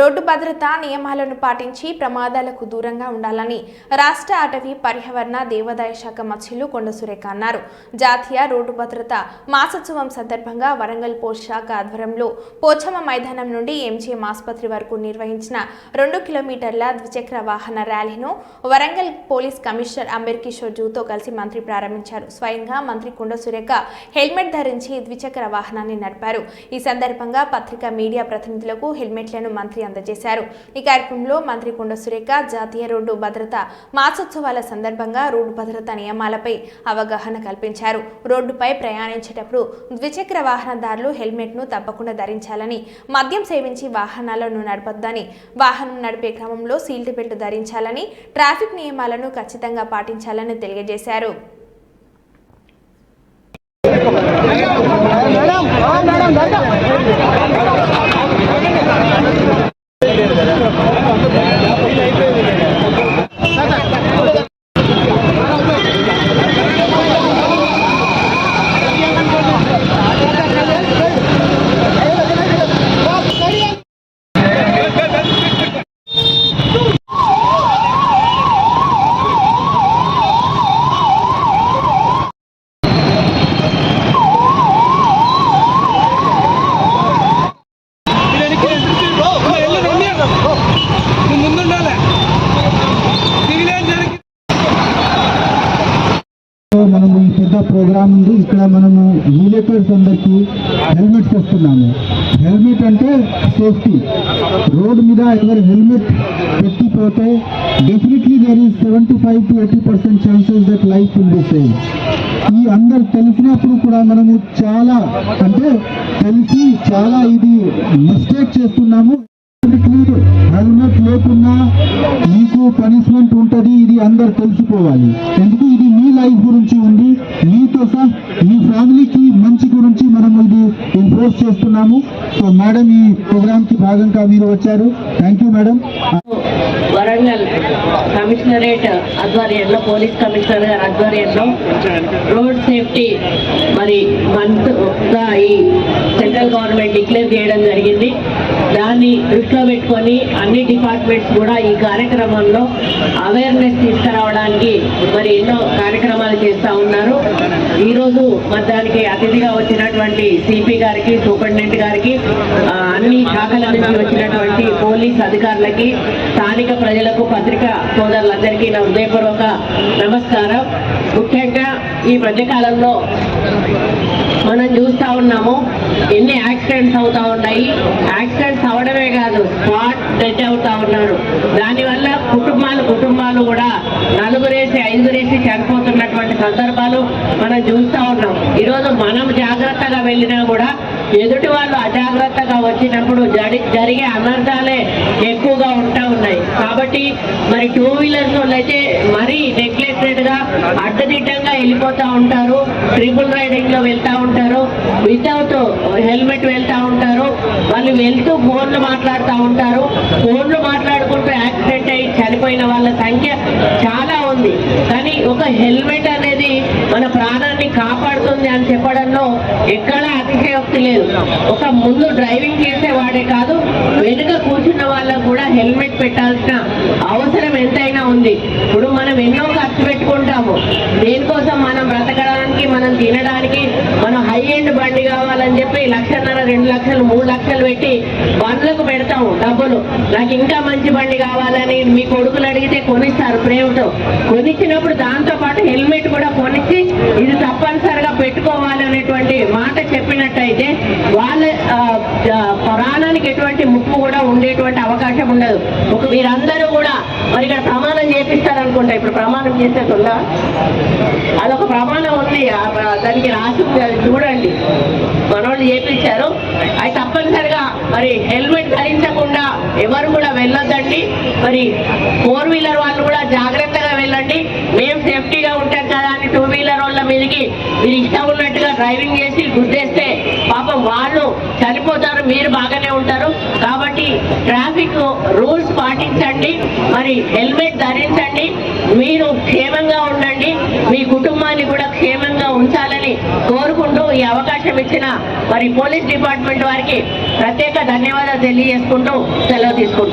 Road భద్రతా నియమాలను పాటించి ప్రమాదాలకు దూరంగా ఉండాలని రాష్ట్ర అటవీ పర్యావరణ దేవాదాయ శాఖ మత్స్యులు కొండ సురేఖ అన్నారు. జాతీయ రోడ్డు భద్రత మాసోత్సవం సందర్భంగా వరంగల్ పోస్ట్ శాఖ ఆధ్వర్యంలో పోచమ్మ మైదానం నుండి ఎంజీఎం ఆసుపత్రి వరకు నిర్వహించిన రెండు కిలోమీటర్ల ద్విచక్ర వాహన ర్యాలీను వరంగల్ పోలీస్ కమిషనర్ అంబేర్ కిషోర్ జూతో కలిసి మంత్రి ప్రారంభించారు. స్వయంగా మంత్రి కొండ సురేఖ హెల్మెట్ ధరించి ద్విచక్ర వాహనాన్ని నడిపారు. ఈ సందర్భంగా పత్రికా మీడియా ప్రతినిధులకు హెల్మెట్లను మంత్రి అందజేశారు ఈ కార్యక్రమంలో మంత్రి కొండ సురేఖ జాతీయ రోడ్డు భద్రత మాసోత్సవాల సందర్భంగా రోడ్డు భద్రతా నియమాలపై అవగాహన కల్పించారు రోడ్డుపై ప్రయాణించేటప్పుడు ద్విచక్ర వాహనదారులు హెల్మెట్ను తప్పకుండా ధరించాలని మద్యం సేవించి వాహనాలను నడపొద్దని వాహనం నడిపే క్రమంలో సీల్డ్ బెల్ట్ ధరించాలని ట్రాఫిక్ నియమాలను ఖచ్చితంగా పాటించాలని తెలియజేశారు ముందుండాలి ప్రోగ్రామ్ ఉంది. ఇక్కడ మనము విలేకర్స్ అందరికి హెల్మెట్స్ ఇస్తున్నాము హెల్మెట్ అంటే సేఫ్టీ. రోడ్ మీద ఎవరు helmet పెట్టిపోతే definitely there is seventy five to eighty percent chances that life will be save ఈ అందరు తెలిసినప్పుడు కూడా మనము చాలా అంటే తెలిసి చాలా ఇది మిస్టేక్ చేస్తున్నాము. హెల్మెట్ లేకున్నా మీకు పనిష్మెంట్ ఉంటుంది ఇది అందరు తెలుసుకోవాలి ఎందుకు? ఇది మీ లైఫ్ గురించి ఉంది. ఇన్ఫోర్స్ చేస్తున్నాము. సో మేడం ఈ ప్రోగ్రామ్కి భాగంగా మీరు వచ్చారు. Thank you madam. Warangal commissionerate ఆధ్వర్యంలో పోలీస్ కమిషనర్ గారి ఆధ్వర్యంలో రోడ్ సేఫ్టీ మరి మంత్గా ఈ సెంట్రల్ గవర్నమెంట్ డిక్లేర్ చేయడం జరిగింది. దాన్ని దృష్టిలో పెట్టుకొని అన్ని డిపార్ట్మెంట్స్ కూడా ఈ కార్యక్రమంలో అవేర్నెస్ తీసుకురావడానికి మరి ఎన్నో కార్యక్రమాలు చేస్తూ ఉన్నారు. ఈరోజు మరి అతి వచ్చినటువంటి సిపి గారికి సూపరింటెండెంట్ గారికి అన్ని శాఖల నుంచి వచ్చినటువంటి పోలీస్ అధికారులకి స్థానిక ప్రజలకు పత్రికా సోదరులందరికీ నా హృదయపూర్వక నమస్కారం. ముఖ్యంగా ఈ మధ్యకాలంలో మనం చూస్తా ఉన్నాము ఎన్ని యాక్సిడెంట్స్ అవుతా ఉన్నాయి. యాక్సిడెంట్స్ అవడమే కాదు స్పాట్ డెత్ అవుతా ఉన్నారు. దానివల్ల కుటుంబాలు కుటుంబాలు కూడా నలుగురేసి ఐదుగురేసి ఇలాంటి సందర్భాలు మనం చూస్తూ ఉన్నాం. ఈరోజు మనం జాగ్రత్తగా వెళ్ళినా కూడా ఎదుటి వాళ్ళు అజాగ్రత్తగా వచ్చినప్పుడు జరి జరిగే అనర్థాలే ఎక్కువగా ఉంటా ఉన్నాయి. కాబట్టి మరి టూ వీలర్స్ వాళ్ళు అయితే మరీ నెగ్లెక్టెడ్గా అడ్డదిడ్డంగా వెళ్ళిపోతూ ఉంటారు. ట్రిపుల్ రైడింగ్లో ఉంటారు. వితౌట్ హెల్మెట్ వెళ్తూ ఉంటారు. వాళ్ళు వెళ్తూ ఫోన్లు మాట్లాడుతూ ఉంటారు. ఫోన్లు మాట్లాడుకుంటూ యాక్సిడెంట్ అయ్యి చనిపోయిన వాళ్ళ సంఖ్య చాలా ఉంది. కానీ ఒక హెల్మెట్ అనేది మన ప్రాణాన్ని కాపాడుతుంది అని చెప్పడంలో ఎక్కడా అతిశయోక్తి లేదు. ఒక ముందు డ్రైవింగ్ చేసేవాడే కాదు వెనుక కూర్చున్న వాళ్ళకు కూడా హెల్మెట్ పెట్టాల్సిన అవసరం ఎంతైనా ఉంది. ఇప్పుడు మనం ఎన్నో ఖర్చు పెట్టుకుంటాము. దేనికోసం మనం బ్రతకడానికి మనం తినడానికి మనం హై ఎండ్ బండి కావాలని చెప్పి లక్షన్నర రెండు లక్షలు మూడు లక్షలు పెట్టి బండ్లకు పెడతాము డబ్బులు. నాకు ఇంకా మంచి బండి కావాలని మీ కొడుకులు అడిగితే కొనిస్తారు ప్రేమతో. కొనిచ్చినప్పుడు దాంతో పాటు హెల్మెట్ కూడా కొనిచ్చి ఇది తప్పనిసరిగా పెట్టుకోవాలి అనేటువంటి మాట చెప్పినట్టయితే వాళ్ళ ప్రాణానికి ఎటువంటి ముప్పు కూడా ఉండేటువంటి అవకాశం ఉండదు. ఒక మీరందరూ కూడా మరి ఇక్కడ ప్రమాణం చేపిస్తారు అనుకుంటా ఇప్పుడు ప్రమాణం చేసేస్తుందా అదొక ప్రమాణం ఉంది దానికి రాసి అది చూడండి. మనోళ్ళు చేపించారు. అది తప్పనిసరిగా మరి హెల్మెట్ ధరించకుండా ఎవరు కూడా వెళ్ళొద్దండి. మరి ఫోర్ వీలర్ వాళ్ళు కూడా జాగ్రత్తగా వెళ్ళండి. మేము సేఫ్టీగా ఉంటాం కదా అని టూ వీలర్ వాళ్ళ మీదకి మీరు ఇష్టం ఉన్నట్టుగా డ్రైవింగ్ చేసి గుద్దేస్తే పాపం వాళ్ళు చనిపోతారు మీరు బాగానే ఉంటారు. కాబట్టి ట్రాఫిక్ రూల్స్ పాటించండి మరి హెల్మెట్ ధరించండి మీరు క్షేమంగా ఉండండి మీ కుటుంబాన్ని కూడా క్షేమంగా ఉంచాలని కోరుకుంటూ ఈ అవకాశం ఇచ్చిన మరి పోలీస్ డిపార్ట్మెంట్ వారికి ప్రత్యేక ధన్యవాదాలు తెలియజేసుకుంటూ సెలవు తీసుకుంటాం.